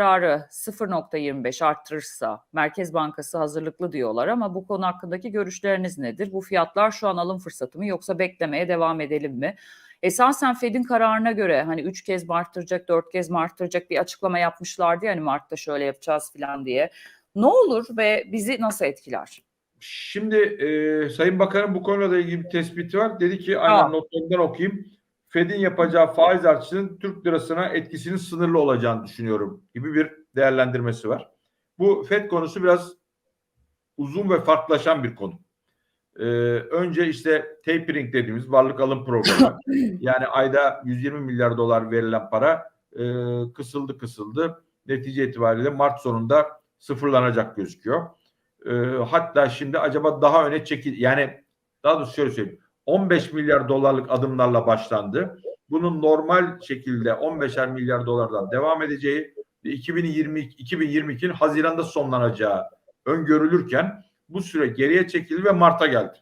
istikrarı 0.25 arttırırsa Merkez Bankası hazırlıklı diyorlar ama bu konu hakkındaki görüşleriniz nedir? Bu fiyatlar şu an alım fırsatı mı yoksa beklemeye devam edelim mi? Esasen Fed'in kararına göre hani 3 kez mi arttıracak, 4 kez mi arttıracak bir açıklama yapmışlardı ya hani Mart'ta şöyle yapacağız falan diye. Ne olur ve bizi nasıl etkiler? Şimdi e, Sayın Bakan'ın bu konuyla ilgili bir tespiti var. Dedi ki aynen notlarından okuyayım. Fed'in yapacağı faiz artışının Türk lirasına etkisinin sınırlı olacağını düşünüyorum gibi bir değerlendirmesi var. Bu Fed konusu biraz uzun ve farklılaşan bir konu. Ee, önce işte tapering dediğimiz varlık alım programı yani ayda 120 milyar dolar verilen para e, kısıldı kısıldı. Netice itibariyle Mart sonunda sıfırlanacak gözüküyor. E, hatta şimdi acaba daha öne çekil yani daha doğrusu şöyle söyleyeyim 15 milyar dolarlık adımlarla başlandı. Bunun normal şekilde 15'er milyar dolardan devam edeceği ve 2020 2022'nin Haziran'da sonlanacağı öngörülürken bu süre geriye çekildi ve Mart'a geldi.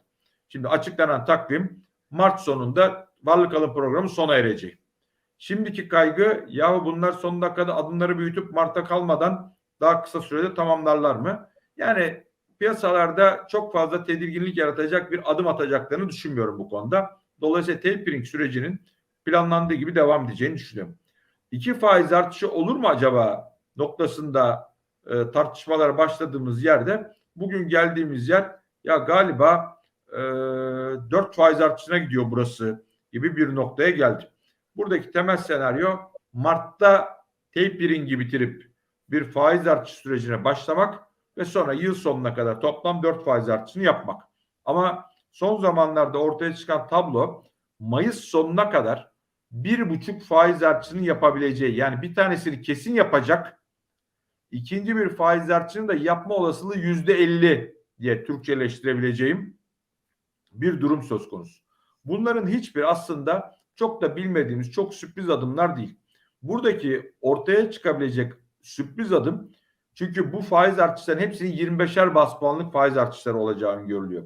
Şimdi açıklanan takvim Mart sonunda varlık alım programı sona erecek. Şimdiki kaygı yahu bunlar son dakikada adımları büyütüp Mart'a kalmadan daha kısa sürede tamamlarlar mı? Yani piyasalarda çok fazla tedirginlik yaratacak bir adım atacaklarını düşünmüyorum bu konuda. Dolayısıyla tapering sürecinin planlandığı gibi devam edeceğini düşünüyorum. İki faiz artışı olur mu acaba noktasında e, tartışmalar başladığımız yerde bugün geldiğimiz yer ya galiba e, 4 faiz artışına gidiyor burası gibi bir noktaya geldi. Buradaki temel senaryo Mart'ta tapering'i bitirip bir faiz artış sürecine başlamak ve sonra yıl sonuna kadar toplam 4 faiz artışını yapmak. Ama son zamanlarda ortaya çıkan tablo Mayıs sonuna kadar bir buçuk faiz artışını yapabileceği yani bir tanesini kesin yapacak ikinci bir faiz artışını da yapma olasılığı yüzde elli diye Türkçeleştirebileceğim bir durum söz konusu. Bunların hiçbir aslında çok da bilmediğimiz çok sürpriz adımlar değil. Buradaki ortaya çıkabilecek sürpriz adım çünkü bu faiz artışlarının hepsinin 25'er bas puanlık faiz artışları olacağı görülüyor.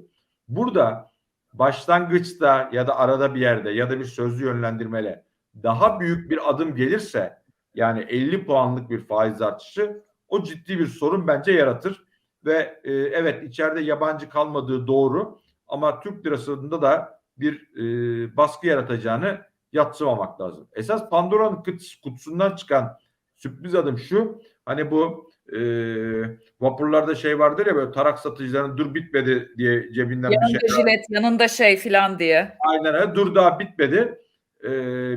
Burada başlangıçta ya da arada bir yerde ya da bir sözlü yönlendirmeyle daha büyük bir adım gelirse yani 50 puanlık bir faiz artışı o ciddi bir sorun bence yaratır ve e, evet içeride yabancı kalmadığı doğru ama Türk lirasında da bir e, baskı yaratacağını yatsımamak lazım. Esas Pandora'nın kutusundan çıkan sürpriz adım şu hani bu e, vapurlarda şey vardır ya böyle tarak satıcıların dur bitmedi diye cebinden yanında bir şey. jilet, yanında şey filan diye. Aynen öyle dur daha bitmedi. E,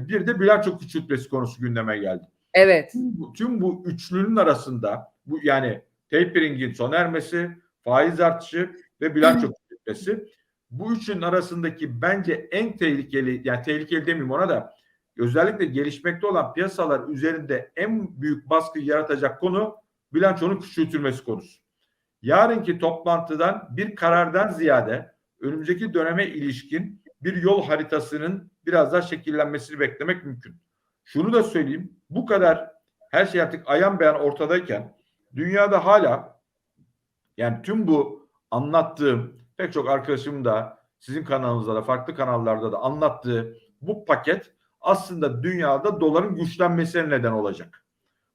bir de bilanço küçültmesi konusu gündeme geldi. Evet. Tüm bu, tüm bu üçlünün arasında bu yani tapering'in sona ermesi, faiz artışı ve bilanço küçültmesi bu üçünün arasındaki bence en tehlikeli yani tehlikeli demeyeyim ona da özellikle gelişmekte olan piyasalar üzerinde en büyük baskı yaratacak konu bilançonun küçültülmesi konusu. Yarınki toplantıdan bir karardan ziyade önümüzdeki döneme ilişkin bir yol haritasının biraz daha şekillenmesini beklemek mümkün. Şunu da söyleyeyim. Bu kadar her şey artık ayan beyan ortadayken dünyada hala yani tüm bu anlattığım pek çok arkadaşım da sizin kanalınızda da farklı kanallarda da anlattığı bu paket aslında dünyada doların güçlenmesine neden olacak.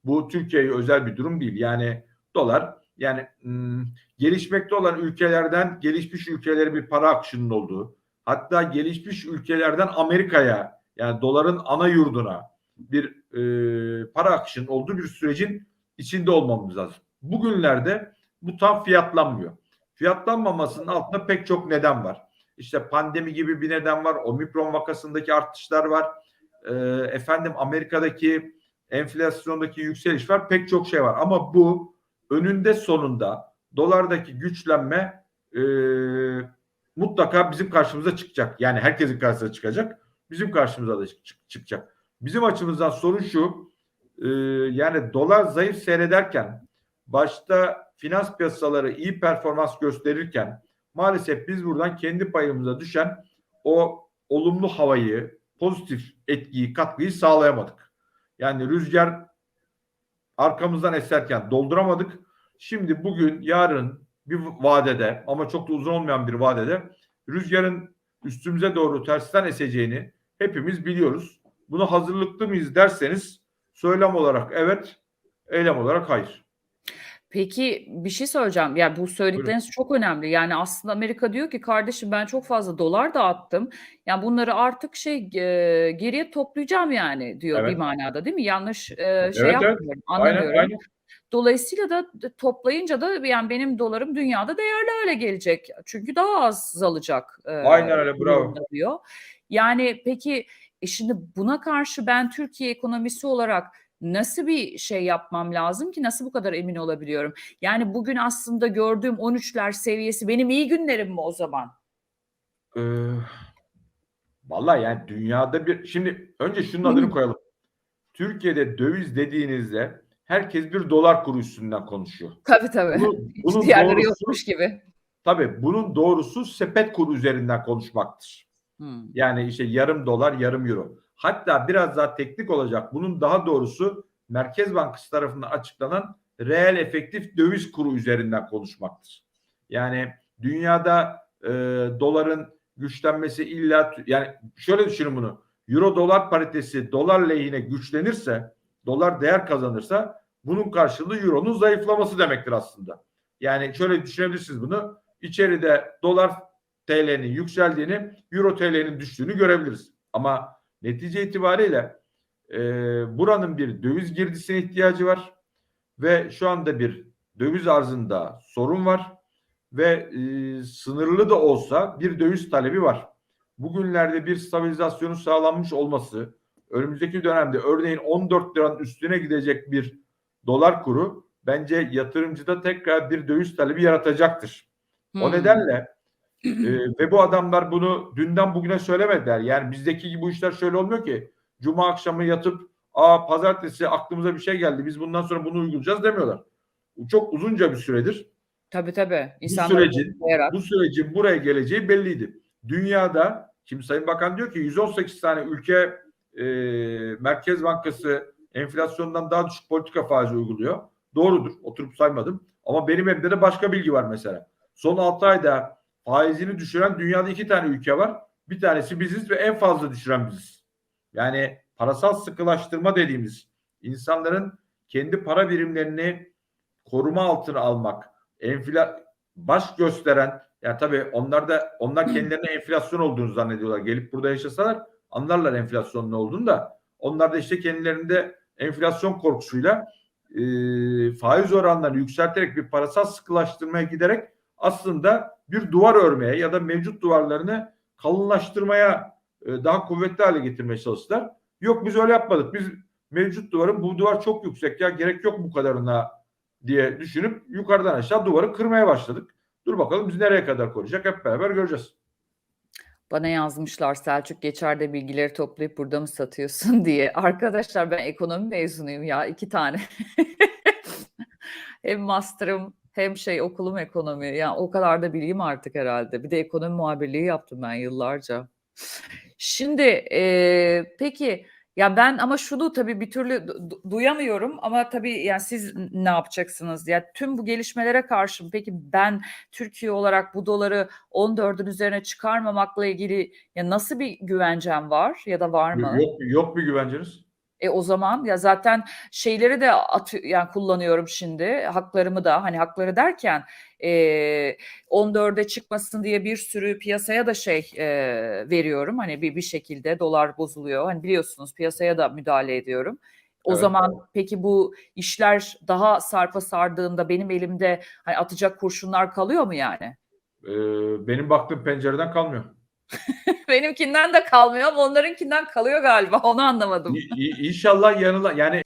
Bu Türkiye'ye özel bir durum değil. Yani dolar yani ım, gelişmekte olan ülkelerden gelişmiş ülkelere bir para akışının olduğu hatta gelişmiş ülkelerden Amerika'ya yani doların ana yurduna bir e, para akışının olduğu bir sürecin içinde olmamız lazım. Bugünlerde bu tam fiyatlanmıyor. Fiyatlanmamasının altında pek çok neden var. İşte pandemi gibi bir neden var. Omikron vakasındaki artışlar var. E, efendim Amerika'daki enflasyondaki yükseliş var. Pek çok şey var. Ama bu önünde sonunda dolardaki güçlenme e, mutlaka bizim karşımıza çıkacak. Yani herkesin karşısına çıkacak. Bizim karşımıza da çık- çıkacak. Bizim açımızdan sorun şu. e, yani dolar zayıf seyrederken başta finans piyasaları iyi performans gösterirken maalesef biz buradan kendi payımıza düşen o olumlu havayı, pozitif etkiyi, katkıyı sağlayamadık. Yani rüzgar arkamızdan eserken dolduramadık. Şimdi bugün, yarın bir vadede ama çok da uzun olmayan bir vadede rüzgarın üstümüze doğru tersten eseceğini hepimiz biliyoruz. Buna hazırlıklı mıyız derseniz söylem olarak evet Eylem olarak hayır. Peki bir şey söyleyeceğim. Yani bu söyledikleriniz çok önemli. Yani aslında Amerika diyor ki kardeşim ben çok fazla dolar dağıttım. Yani bunları artık şey e, geriye toplayacağım yani diyor Evet. bir manada değil mi? Yanlış e, şey Evet, evet. yapmıyorum, Aynen, anlamıyorum. aynen. Dolayısıyla da toplayınca da yani benim dolarım dünyada değerli hale gelecek. Çünkü daha az azalacak. e, Aynen öyle, bravo. diyor. Yani peki e şimdi buna karşı ben Türkiye ekonomisi olarak nasıl bir şey yapmam lazım ki nasıl bu kadar emin olabiliyorum? Yani bugün aslında gördüğüm 13'ler seviyesi benim iyi günlerim mi o zaman? Ee, vallahi yani dünyada bir şimdi önce şunun adını koyalım. Türkiye'de döviz dediğinizde herkes bir dolar kuru üstünden konuşuyor. Tabii tabii. Bunun, bunun diğerleri doğrusu, yokmuş gibi. tabii bunun doğrusu sepet kuru üzerinden konuşmaktır. Hmm. Yani işte yarım dolar, yarım euro. Hatta biraz daha teknik olacak. Bunun daha doğrusu Merkez Bankası tarafından açıklanan reel efektif döviz kuru üzerinden konuşmaktır. Yani dünyada e, doların güçlenmesi illa yani şöyle düşünün bunu. Euro dolar paritesi dolar lehine güçlenirse, dolar değer kazanırsa bunun karşılığı euronun zayıflaması demektir aslında. Yani şöyle düşünebilirsiniz bunu. İçeride dolar TL'nin yükseldiğini, Euro TL'nin düştüğünü görebiliriz. Ama netice itibariyle e, buranın bir döviz girdisine ihtiyacı var ve şu anda bir döviz arzında sorun var ve e, sınırlı da olsa bir döviz talebi var. Bugünlerde bir stabilizasyonun sağlanmış olması, önümüzdeki dönemde örneğin 14 liranın üstüne gidecek bir dolar kuru bence yatırımcıda tekrar bir döviz talebi yaratacaktır. O Hmm. nedenle e, ve bu adamlar bunu dünden bugüne söylemediler. Yani bizdeki gibi bu işler şöyle olmuyor ki. Cuma akşamı yatıp aa pazartesi aklımıza bir şey geldi. Biz bundan sonra bunu uygulayacağız demiyorlar. Bu çok uzunca bir süredir. Tabii tabii. Bu İnsanları sürecin bu sürecin buraya geleceği belliydi. Dünyada şimdi Sayın Bakan diyor ki 118 tane ülke e, Merkez Bankası enflasyondan daha düşük politika faizi uyguluyor. Doğrudur. Oturup saymadım. Ama benim elimde de başka bilgi var mesela. Son 6 ayda faizini düşüren dünyada iki tane ülke var. Bir tanesi biziz ve en fazla düşüren biziz. Yani parasal sıkılaştırma dediğimiz insanların kendi para birimlerini koruma altına almak, enfla baş gösteren yani tabii onlar da onlar kendilerine enflasyon olduğunu zannediyorlar. Gelip burada yaşasalar anlarlar enflasyonun ne olduğunu da onlar da işte kendilerinde enflasyon korkusuyla e, faiz oranlarını yükselterek bir parasal sıkılaştırmaya giderek aslında bir duvar örmeye ya da mevcut duvarlarını kalınlaştırmaya e, daha kuvvetli hale getirmeye çalıştılar. Yok biz öyle yapmadık. Biz mevcut duvarın bu duvar çok yüksek ya gerek yok bu kadarına diye düşünüp yukarıdan aşağı duvarı kırmaya başladık. Dur bakalım biz nereye kadar koruyacak hep beraber göreceğiz. Bana yazmışlar Selçuk geçerde bilgileri toplayıp burada mı satıyorsun diye. Arkadaşlar ben ekonomi mezunuyum ya iki tane. hem master'ım hem şey okulum ekonomi. Yani o kadar da bileyim artık herhalde. Bir de ekonomi muhabirliği yaptım ben yıllarca. Şimdi eee, peki ya ben ama şunu tabii bir türlü du- du- duyamıyorum ama tabii yani siz ne yapacaksınız? Ya tüm bu gelişmelere karşın peki ben Türkiye olarak bu doları 14'ün üzerine çıkarmamakla ilgili ya nasıl bir güvencem var ya da var mı? Yok, yok bir güvenceniz. E o zaman ya zaten şeyleri de atı, yani kullanıyorum şimdi haklarımı da hani hakları derken e, 14'e çıkmasın diye bir sürü piyasaya da şey e, veriyorum hani bir bir şekilde dolar bozuluyor hani biliyorsunuz piyasaya da müdahale ediyorum. O Evet. zaman peki bu işler daha sarpa sardığında benim elimde hani atacak kurşunlar kalıyor mu yani? Ee, benim baktığım pencereden kalmıyor. Benimkinden de kalmıyor ama onlarınkinden kalıyor galiba onu anlamadım. İ- İnşallah yanılan yani